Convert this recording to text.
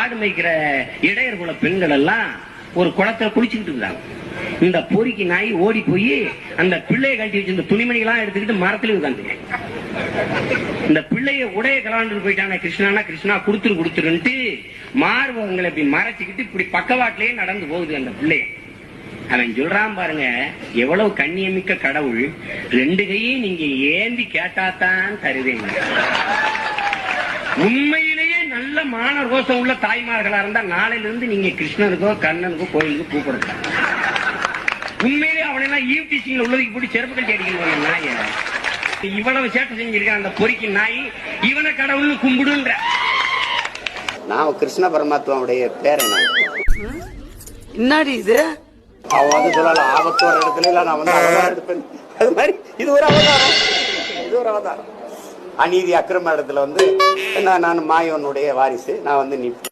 ஆடு மேய்க்கிற இடையர் குல பெண்கள் எல்லாம் ஒரு குளத்துல குளிச்சுக்கிட்டு இருந்தாங்க. இந்த பொறிக்கு நாய் ஓடி போய் அந்த பிள்ளையை கட்டி வச்சிருந்த துணிமணிகளாம் எடுத்துக்கிட்டு மரத்துல உட்காந்துங்க இந்த பிள்ளைய உடைய கலாண்டு போயிட்டான கிருஷ்ணானா கிருஷ்ணா குடுத்துரு குடுத்துருன்ட்டு மார்பகங்களை இப்படி மறைச்சுக்கிட்டு இப்படி பக்கவாட்டிலேயே நடந்து போகுது அந்த பிள்ளைய அவன் சொல்றான் பாருங்க எவ்வளவு கண்ணியமிக்க கடவுள் ரெண்டு கையும் நீங்க ஏந்தி கேட்டாதான் தருவேங்க உண்மையில நல்ல மான ரோசம் உள்ள தாய்மார்களா இருந்தா நாளையில இருந்து நீங்க கிருஷ்ணனுக்கோ கண்ணனுக்கோ கோயிலுக்கு கூப்பிடுங்க உண்மையிலேயே அவனெல்லாம் ஈவ் டீச்சிங்ல உள்ளதுக்கு போட்டு செருப்பு கட்டி அடிக்கணும் நாய இவ்வளவு சேட்டை செஞ்சிருக்கான் அந்த பொறிக்கு நாய். இவனை கடவுள்னு கும்பிடுன்ற. நான் கிருஷ்ண பரமாத்மாவுடைய பேரன் நான். என்னடி இது? அவன் வந்து சொல்லலாம் ஆபத்து வர இடத்துல நான் வந்து அவதாரம் எடுப்பேன் அது மாதிரி இது ஒரு அவதாரம். இது ஒரு அவதாரம். அநீதி அக்கிரம இடத்துல வந்து நான் நான் மாயவனுடைய வாரிசு நான் வந்து நிற்பேன்.